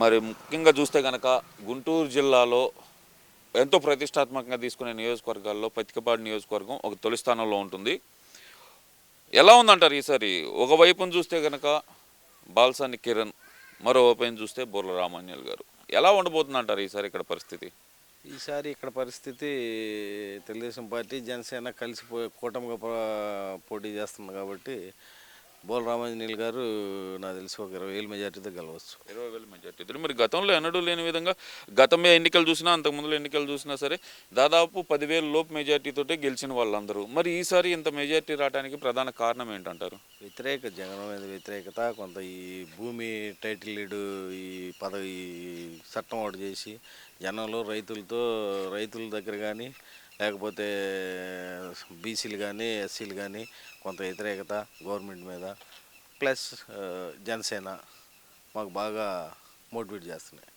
మరి ముఖ్యంగా చూస్తే కనుక గుంటూరు జిల్లాలో ఎంతో ప్రతిష్టాత్మకంగా తీసుకునే నియోజకవర్గాల్లో పతికపాడు నియోజకవర్గం ఒక తొలి స్థానంలో ఉంటుంది. ఎలా ఉందంటారు ఈసారి? ఒకవైపున చూస్తే కనుక బాల్సాని కిరణ్ మరోవైపున చూస్తే బుర్ల రామాన్యులు గారు. ఎలా ఉండబోతుంది అంటారు ఈసారి ఇక్కడ పరిస్థితి? ఈసారి ఇక్కడ పరిస్థితి తెలుగుదేశం పార్టీ జనసేన కలిసిపోయి కూటమిగా పోటీ చేస్తుంది కాబట్టి బోల రామాంజనేయులు గారు నాకు తెలిసి ఒక ఇరవై వేల మెజార్టీతో గెలవచ్చు. ఇరవై వేల మెజార్టీ ఎదురు మరి గతంలో ఎన్నడూ లేని విధంగా గతంలో ఎన్నికలు చూసినా అంతకుముందు ఎన్నికలు చూసినా సరే దాదాపు పదివేల లోపు మెజార్టీతోటే గెలిచిన వాళ్ళందరూ. మరి ఈసారి ఇంత మెజార్టీ రావడానికి ప్రధాన కారణం ఏంటంటారు? వ్యతిరేక జగన్ మీద వ్యతిరేకత కొంత ఈ భూమి టైటిల్ లీడు ఈ పదవి చట్టం ఒకటి చేసి జనంలో రైతులతో రైతుల దగ్గర కానీ లేకపోతే బీసీలు కానీ ఎస్సీలు కానీ కొంత వ్యతిరేకత గవర్నమెంట్ మీద ప్లస్ జనసేన మాకు బాగా మోటివేట్ చేస్తున్నాయి.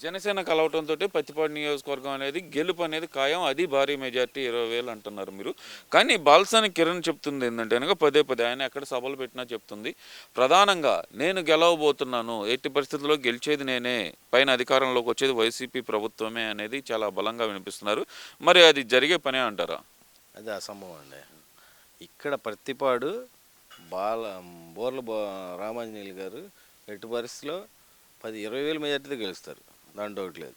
జనసేన కలవటంతో పత్తిపాడు నియోజకవర్గం అనేది గెలుపు అనేది ఖాయం అది భారీ మెజార్టీ ఇరవై వేలు అంటున్నారు మీరు. కానీ బాల్సాని కిరణ్ చెప్తుంది ఏంటంటే కనుక పదే పదే ఆయన ఎక్కడ సభలు పెట్టినా చెప్తుంది ప్రధానంగా నేను గెలవబోతున్నాను ఎట్టి పరిస్థితుల్లో గెలిచేది నేనే పైన అధికారంలోకి వచ్చేది వైసీపీ ప్రభుత్వమే అనేది చాలా బలంగా వినిపిస్తున్నారు. మరి అది జరిగే పనే అంటారా? అది అసంభవం అండి. ఇక్కడ ప్రతిపాడు బాల బోర్ల బో రామాంజనేయులు గారు ఎట్టి పరిస్థితిలో పది ఇరవై వేల మెజార్టీతో గెలుస్తారు. దాంట్లో ఒకటి లేదు.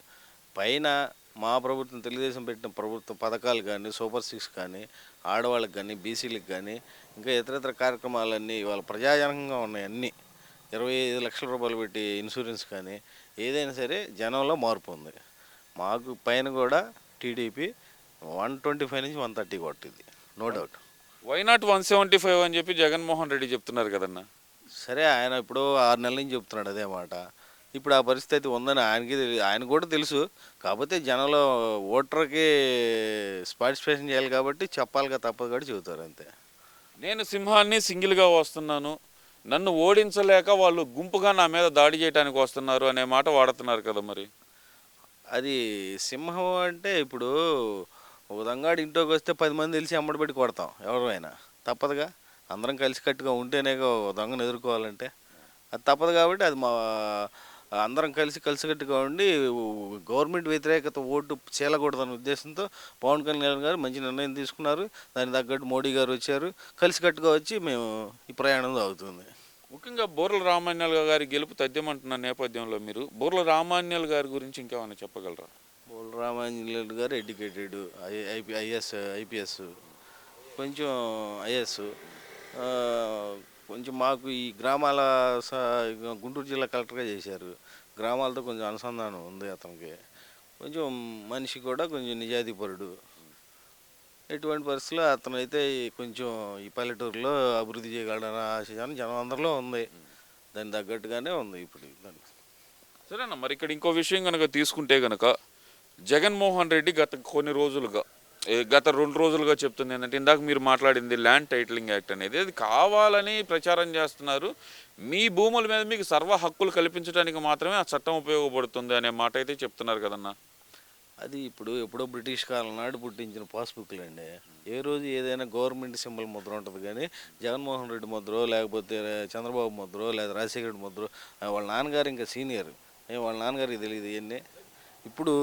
పైన మా ప్రభుత్వం తెలుగుదేశం పెట్టిన ప్రభుత్వ పథకాలు కానీ సూపర్ సిక్స్ కానీ ఆడవాళ్ళకి కానీ బీసీలకు కానీ ఇంకా ఇతరితర కార్యక్రమాలన్నీ ఇవాళ ప్రజాజనకంగా ఉన్నాయి అన్నీ. ఇరవై ఐదు లక్షల రూపాయలు పెట్టి ఇన్సూరెన్స్ కానీ ఏదైనా సరే జనంలో మార్పు ఉంది. మాకు పైన కూడా టీడీపీ వన్ ట్వంటీ ఫైవ్ నుంచి వన్ థర్టీ కొట్టింది. No doubt. Why not one seventy five అని చెప్పి జగన్మోహన్ రెడ్డి చెప్తున్నారు కదన్నా? సరే ఆయన ఇప్పుడు ఆరు నెలల నుంచి చెప్తున్నాడు అదే మాట. ఇప్పుడు ఆ పరిస్థితి ఉందని ఆయనకి ఆయన కూడా తెలుసు. కాకపోతే జనంలో ఓటర్కి పార్టిసిపేషన్ చేయాలి కాబట్టి చెప్పాలిగా తప్పదు కాబట్టి చెబుతారు అంతే. నేను సింహాన్ని సింగిల్గా వస్తున్నాను. నన్ను ఓడించలేక వాళ్ళు గుంపుగా నా మీద దాడి చేయడానికి వస్తున్నారు అనే మాట వాడుతున్నారు కదా మరి. అది సింహం అంటే ఇప్పుడు ఒక దొంగాడు ఇంట్లోకి వస్తే పది మంది తెలిసి అమ్మడి పెట్టి కొడతాం ఎవరైనా తప్పదుగా. అందరం కలిసికట్టుగా ఉంటేనే ఒక దొంగను ఎదుర్కోవాలంటే. అది తప్పదు కాబట్టి అది మా అందరం కలిసి కలిసికట్టుగా ఉండి గవర్నమెంట్ వ్యతిరేకత ఓటు చేయకూడదన్న ఉద్దేశంతో పవన్ కళ్యాణ్ గారు మంచి నిర్ణయం తీసుకున్నారు. దానికి తగ్గట్టు మోడీ గారు వచ్చారు. కలిసికట్టుగా వచ్చి మేము ఈ ప్రయాణం సాగుతుంది. ముఖ్యంగా బోర్ల రామాన్యాల గారి గెలుపు తథ్యమంటున్న నేపథ్యంలో మీరు బోర్ల రామాన్యాల గారి గురించి ఇంకేమైనా చెప్పగలరా? బోల్ Ramanjaneyulu garu educated IP IS IPS కొంచెం ఐఎస్ కొంచెం మాకు ఈ గ్రామాల స- గుంటూరు జిల్లా కలెక్టర్గా చేశారు. గ్రామాలతో కొంచెం అనుసంధానం ఉంది అతనికి. కొంచెం మనిషి కూడా కొంచెం నిజాయితీపరుడు ఎటువంటి పరిస్థితుల్లో అతను అయితే కొంచెం ఈ పల్లెటూరులో అభివృద్ధి చేయగలడన్న ఆశయం జనం అందరిలో ఉంది. దానికి తగ్గట్టుగానే ఉంది ఇప్పుడు దాన్ని సరేనా? మరి ఇక్కడ ఇంకో విషయం కనుక తీసుకుంటే కనుక జగన్మోహన్ రెడ్డి గత కొన్ని రోజులుగా గత రెండు రోజులుగా చెప్తుంది ఏంటంటే ఇందాక మీరు మాట్లాడింది ల్యాండ్ టైటిలింగ్ యాక్ట్ అనేది అది కావాలని ప్రచారం చేస్తున్నారు. మీ భూముల మీద మీకు సర్వ హక్కులు కల్పించడానికి మాత్రమే ఆ చట్టం ఉపయోగపడుతుంది అనే మాట అయితే చెప్తున్నారు కదన్నా. అది ఇప్పుడు ఎప్పుడో బ్రిటిష్ కాలం నాడు పుట్టించిన పాస్బుక్లు అండి. ఏ రోజు ఏదైనా గవర్నమెంట్ సింబల్ ముద్ర ఉంటుంది కానీ జగన్మోహన్ రెడ్డి ముద్రో లేకపోతే చంద్రబాబు ముద్రో లేదా రాజశేఖర రెడ్డి ముద్రో వాళ్ళ నాన్నగారు ఇంకా సీనియర్. వాళ్ళ నాన్నగారికి తెలియదు ఇవన్నీ ఇప్పుడు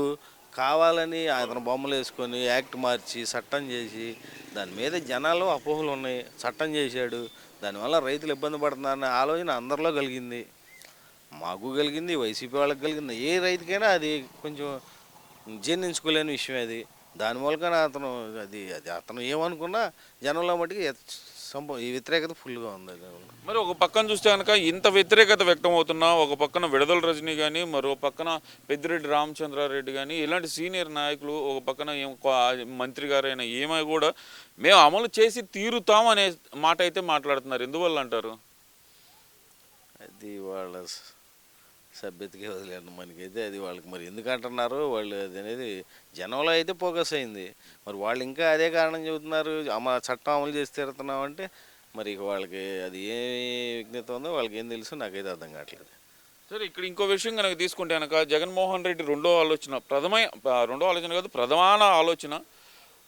కావాలని అతను బొమ్మలు వేసుకొని యాక్ట్ మార్చి చట్టం చేసి దాని మీద జనాలు అపోహలు ఉన్నాయి. చట్టం చేశాడు. దానివల్ల రైతులు ఇబ్బంది పడుతున్నారనే ఆలోచన అందరిలో కలిగింది. మాకు కలిగింది వైసీపీ వాళ్ళకి కలిగింది. ఏ రైతుకైనా అది కొంచెం జీర్ణించుకోలేని విషయం అది. దాని మూలకన అతను అది అది అతను ఏమనుకున్నా జనంలో మటుకు సంభవం. ఈ వ్యతిరేకత ఫుల్గా ఉంది. మరి ఒక పక్కన చూస్తే కనుక ఇంత వ్యతిరేకత వ్యక్తం అవుతున్నా ఒక పక్కన విడదల రజనీ కానీ మరో పక్కన పెద్దిరెడ్డి రామచంద్రారెడ్డి కానీ ఇలాంటి సీనియర్ నాయకులు ఒక పక్కన మంత్రి గారైన ఏమై కూడా మేము అమలు చేసి తీరుతాం అనే మాట అయితే మాట్లాడుతున్నారు. ఎందువల్ల అంటారు? అది వాళ్ళ సభ్యతకి వదిలేను మనకైతే అది వాళ్ళకి మరి ఎందుకు అంటున్నారు వాళ్ళు అది అనేది జనంలో అయితే ఫోకస్ అయింది. మరి వాళ్ళు ఇంకా అదే కారణం చెబుతున్నారు. అమ చట్టం అమలు చేసి తీరుతున్నాం అంటే మరి వాళ్ళకి అది ఏ విజ్ఞత ఉందో వాళ్ళకి ఏం తెలుసు? నాకైతే అర్థం కావట్లేదు. సరే ఇక్కడ ఇంకో విషయం కనుక తీసుకుంటే కనుక జగన్మోహన్ రెడ్డి రెండో ఆలోచన ప్రథమ రెండో ఆలోచన కాదు ప్రధాన ఆలోచన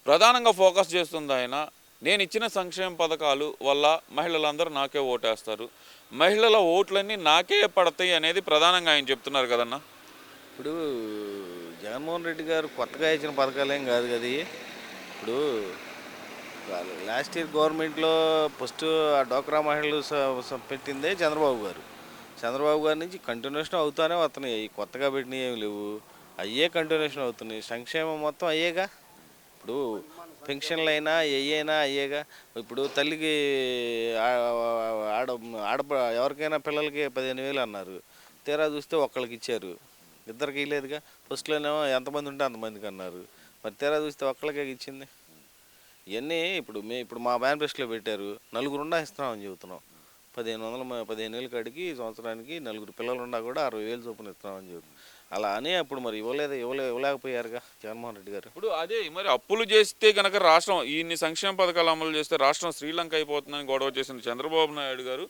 ప్రధానంగా ఫోకస్ చేస్తుంది ఆయన. నేను ఇచ్చిన సంక్షేమ పథకాలు వల్ల మహిళలందరూ నాకే ఓటేస్తారు. మహిళల ఓట్లన్నీ నాకే పడతాయి అనేది ప్రధానంగా ఆయన చెప్తున్నారు కదన్నా? ఇప్పుడు జగన్మోహన్ రెడ్డి గారు కొత్తగా ఇచ్చిన పథకాలు ఏం కాదు కదా. ఇప్పుడు లాస్ట్ ఇయర్ గవర్నమెంట్లో ఫస్ట్ ఆ డోక్రా మహిళలు స- పెట్టిందే చంద్రబాబు గారు. చంద్రబాబు గారి నుంచి కంటిన్యూషన్ అవుతానే వస్తున్నాయి. కొత్తగా పెట్టినవి ఏమి లేవు. అయ్యే కంటిన్యూషన్ అవుతున్నాయి. సంక్షేమం మొత్తం అయ్యేగా? ఇప్పుడు పెన్షన్లు అయినా ఏయైనా అయ్యేగా ఇప్పుడు తల్లికి ఆడ ఆడ ఎవరికైనా పిల్లలకి పదిహేను వేలు అన్నారు. తీరా చూస్తే ఒక్కళ్ళకి ఇచ్చారు. ఇద్దరికి ఇవ్వలేదుగా ఫస్ట్లోనేమో ఎంతమంది ఉంటే అంతమందికి అన్నారు. మరి తీరా చూస్తే ఒక్కళ్ళకే ఇచ్చింది. ఇవన్నీ ఇప్పుడు మే ఇప్పుడు మా మేనిఫెస్టోలో పెట్టారు. నలుగురు ఉండా ఇస్తున్నామని చెబుతున్నాం. పదిహేను వందల పదిహేను వేలు కడిగి సంవత్సరానికి నలుగురు పిల్లలు ఉన్నా కూడా అరవై వేలు చొప్పున ఇస్తున్నామని చెబుతున్నాం. అలా అని అప్పుడు మరి ఇవ్వలేదు ఇవ్వలే ఇవ్వలేకపోయారుగా జగన్మోహన్ రెడ్డి గారు? ఇప్పుడు అదే మరి అప్పులు చేస్తే కనుక రాష్ట్రం ఇన్ని సంక్షేమ పథకాలు అమలు చేస్తే రాష్ట్రం శ్రీలంక అయిపోతుందని గొడవ చేసిన చంద్రబాబు నాయుడు గారు.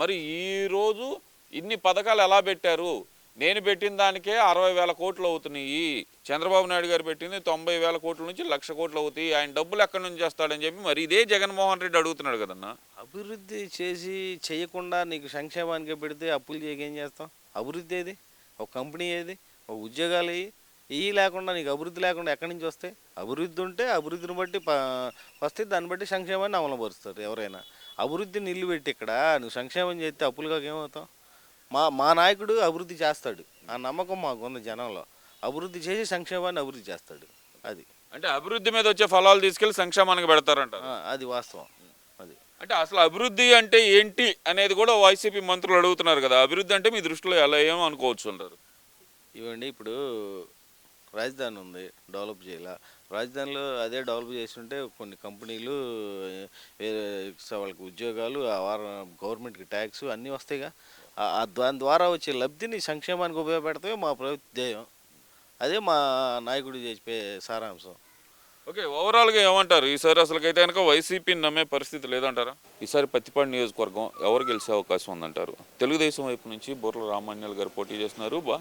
మరి ఈ రోజు ఇన్ని పథకాలు ఎలా పెట్టారు? నేను పెట్టిన దానికే అరవై వేల కోట్లు అవుతున్నాయి. చంద్రబాబు నాయుడు గారు పెట్టింది తొంభై వేల కోట్ల నుంచి లక్ష కోట్లు అవుతాయి. ఆయన డబ్బులు ఎక్కడి నుంచి చేస్తాడని చెప్పి మరి ఇదే జగన్మోహన్ రెడ్డి అడుగుతున్నాడు కదన్నా. అభివృద్ధి చేసి చేయకుండా నీకు సంక్షేమానికి పెడితే అప్పులు చేయక చేస్తాం? అభివృద్ధి ఏది? ఒక కంపెనీ ఏది? ఒక ఉద్యోగాలు ఏవి ఇవి లేకుండా నీకు అభివృద్ధి లేకుండా ఎక్కడి నుంచి వస్తాయి? అభివృద్ధి ఉంటే అభివృద్ధిని బట్టి వస్తే దాన్ని బట్టి సంక్షేమాన్ని అమలుపరుస్తారు ఎవరైనా. అభివృద్ధిని నిల్లు పెట్టి ఇక్కడ నువ్వు సంక్షేమం చేస్తే అప్పులుగా ఏమవుతావు? మా మా నాయకుడు అభివృద్ధి చేస్తాడు. ఆ నమ్మకం మాకు ఉంది జనంలో. అభివృద్ధి చేసి సంక్షేమాన్ని అభివృద్ధి చేస్తాడు. అది. అంటే అభివృద్ధి మీద వచ్చే ఫలాలు తీసుకెళ్ళి సంక్షేమానికి పెడతారంట అది వాస్తవం. అంటే అసలు అభివృద్ధి అంటే ఏంటి అనేది కూడా వైసీపీ మంత్రులు అడుగుతున్నారు కదా. అభివృద్ధి అంటే మీ దృష్టిలో ఎలా ఏమో అనుకోవచ్చు అంటారు? ఇవ్వండి ఇప్పుడు రాజధాని ఉంది డెవలప్ చేయాల? రాజధానిలో అదే డెవలప్ చేస్తుంటే కొన్ని కంపెనీలు వేరే వాళ్ళకి ఉద్యోగాలు ఆ వారం గవర్నమెంట్కి ట్యాక్స్ అన్నీ వస్తాయిగా. దాని ద్వారా వచ్చే లబ్ధిని సంక్షేమానికి ఉపయోగపెడతాయో మా ప్రభుత్వ ధ్యేయం. అదే మా నాయకుడు చేసే సారాంశం. ఓకే ఓవరాల్గా ఏమంటారు? ఈసారి అసలుకైతే కనుక వైసీపీని నమ్మే పరిస్థితి లేదంటారా? ఈసారి పత్తిపాడు నియోజకవర్గం ఎవరు గెలిచే అవకాశం ఉందంటారు? తెలుగుదేశం వైపు నుంచి బుర్ర రామాన్యాల్ గారు పోటీ చేస్తున్నారు బా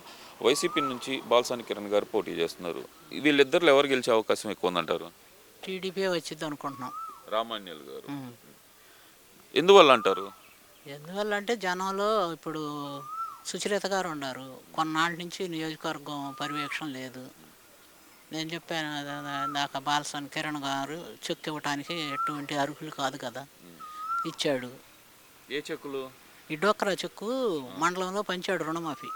వైసీపీ నుంచి బాలసాని కిరణ్ గారు పోటీ చేస్తున్నారు. వీళ్ళిద్దరు ఎవరు గెలిచే అవకాశం ఎక్కువ ఉందంటారు? టీడీపీ వచ్చింది అనుకుంటున్నాం. రామాన్యాల్ గారు. ఎందువల్ల అంటారు? ఎందువల్ల అంటే జనంలో ఇప్పుడు సుచరిత గారు ఉన్నారు. కొన్నాళ్ళ నుంచి నియోజకవర్గం పర్యవేక్షణ లేదు. నేను చెప్పాను ఇందాక బాలసన్ కిరణ్ గారు చెక్ ఇవ్వటానికి ఎటువంటి అర్హులు కాదు కదా. ఇచ్చాడు. ఏ చెక్కులు? ఈ డోక్రా చెక్కు మండలంలో పంచాడు రుణమాఫీ.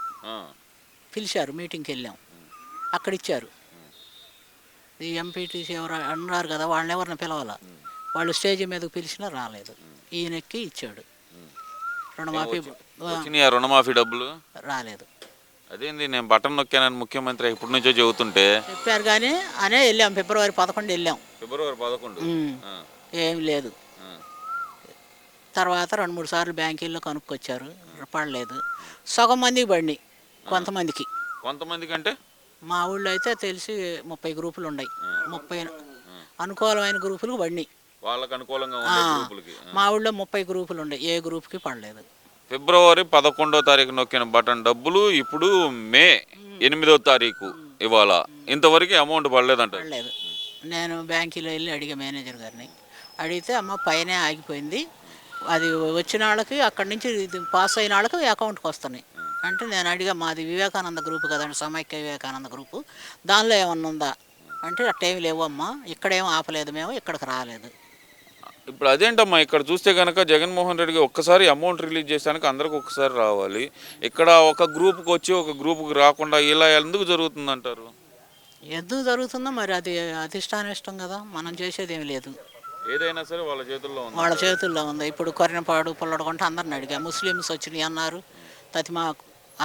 పిలిచారు మీటింగ్కి వెళ్ళాం. అక్కడ ఇచ్చారు. ఈ ఎంపీటీసీ ఎవరు అన్నారు కదా వాళ్ళని ఎవరిని పిలవాల? వాళ్ళు స్టేజ్ మీదకి పిలిచినా రాలేదు. ఈయనెక్కి ఇచ్చాడు. రుణమాఫీ రుణమాఫీ డబ్బులు? రాలేదు. అదేంది నేను బటన్ నొక్కానని ముఖ్యమంత్రి ఇప్పటి నుంచో చెబుతుంటే చెప్పారు కానీ అనే వెళ్ళాం ఫిబ్రవరి పదకొండు వెళ్ళాం. ఫిబ్రవరి పదకొండు? ఏం లేదు. తర్వాత రెండు మూడు సార్లు బ్యాంకీల్లో కనుక్కొచ్చారు పడలేదు. సగం మందికి పడినాయి కొంతమందికి కొంతమందికి. అంటే మా ఊళ్ళో అయితే తెలిసి ముప్పై గ్రూపులు ఉన్నాయి ముప్పై అనుకూలమైన గ్రూపులకు పడినాయి వాళ్ళకి అనుకూలంగా. మా ఊళ్ళో ముప్పై గ్రూపులు ఉన్నాయి ఏ గ్రూప్కి పడలేదు. ఫిబ్రవరి పదకొండో తారీఖు నొక్కిన బటన్ డబ్బులు ఇప్పుడు మే ఎనిమిదో తారీఖు ఇవాళ. ఇంతవరకు అమౌంట్ పడలేదంట. పడలేదు. నేను బ్యాంకులో వెళ్ళి అడిగా మేనేజర్ గారిని. అడిగితే అమ్మ పైనే ఆగిపోయింది. అది వచ్చిన వాళ్ళకి అక్కడి నుంచి పాస్ అయిన వాళ్ళకి అకౌంట్కి వస్తున్నాయి. అంటే నేను అడిగా మాది వివేకానంద గ్రూప్ కదండి సమైక్య వివేకానంద గ్రూపు. దానిలో ఏమన్నా ఉందా? అంటే అట్టేమి లేవమ్మా. ఇక్కడేం ఆపలేదు మేము ఇక్కడికి రాలేదు. ఇప్పుడు అదేంటమ్మా ఇక్కడ చూస్తే కనుక జగన్మోహన్ రెడ్డికి ఒక్కసారి అమౌంట్ రిలీజ్ చేసానికి అందరికి ఒక్కసారి రావాలి. ఇక్కడ ఒక గ్రూప్కి వచ్చి ఒక గ్రూప్కి రాకుండా ఇలా ఎందుకు జరుగుతుంది అంటారు ఎందుకు జరుగుతుందో మరి అది అధిష్టానిష్టం కదా మనం చేసేది ఏమి లేదు. ఏదైనా సరే వాళ్ళ చేతుల్లో ఉంది. వాళ్ళ చేతుల్లో ఉంది. ఇప్పుడు కొరినపాడు పుల్లడకుంట అందరిని అడిగా. ముస్లిమ్స్ వచ్చినాయి అన్నారు. తతిమా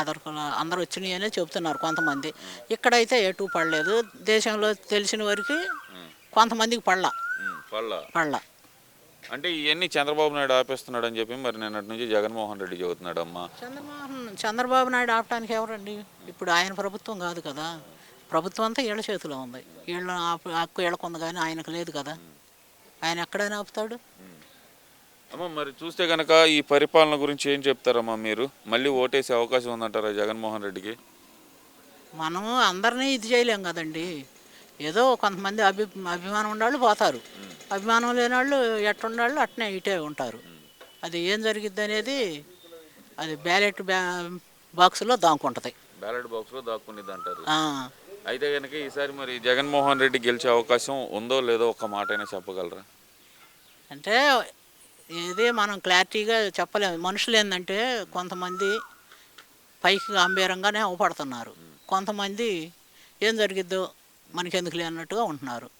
అదర్ అందరు వచ్చినాయి అనే చెప్తున్నారు కొంతమంది. ఇక్కడైతే ఎటు పడలేదు. దేశంలో తెలిసిన వరకు కొంతమందికి పడలా. పళ్ళ పడలా. అంటే ఇవన్నీ చంద్రబాబు నాయుడు ఆపేస్తున్నాడు అని చెప్పి మరి నిన్నటి నుంచి జగన్మోహన్ రెడ్డి చెబుతున్నాడు అమ్మా చంద్రబాబు చంద్రబాబు నాయుడు ఆపడానికి ఎవరండి? ఇప్పుడు ఆయన ప్రభుత్వం కాదు కదా. ప్రభుత్వం అంతా వీళ్ళ చేతిలో ఉంది. వీళ్ళ హక్కు వీళ్ళకు ఉంది కానీ ఆయనకు లేదు కదా. ఆయన ఎక్కడైనా ఆపుతాడు? అమ్మ మరి చూస్తే కనుక ఈ పరిపాలన గురించి ఏం చెప్తారమ్మా మీరు? మళ్ళీ ఓటేసే అవకాశం ఉందంటారా జగన్మోహన్ రెడ్డికి? మనము అందరినీ ఇది చేయలేం కదండి. ఏదో కొంతమంది అభి అభిమానం ఉన్నవాళ్ళు పోతారు. అభిమానం లేని వాళ్ళు ఎట్టుండాళ్ళు అట్నే ఇటే ఉంటారు. అది ఏం జరిగిద్ది అనేది అది బ్యాలెట్ బ్యా బాక్స్లో దాక్కుంటుంది బ్యాలెట్ బాక్స్లో దాక్కునేది అంటారు ఆ, అయితే కనుక ఈసారి మరి జగన్మోహన్ రెడ్డి గెలిచే అవకాశం ఉందో లేదో ఒక మాట అయినా చెప్పగలరా? అంటే ఏది మనం క్లారిటీగా చెప్పలేము. మనుషులు ఏంటంటే కొంతమంది పైకి గంభీరంగానే అవపడుతున్నారు. కొంతమంది ఏం జరిగిద్దో మనకెందుకులే అన్నట్టుగా ఉంటున్నారు.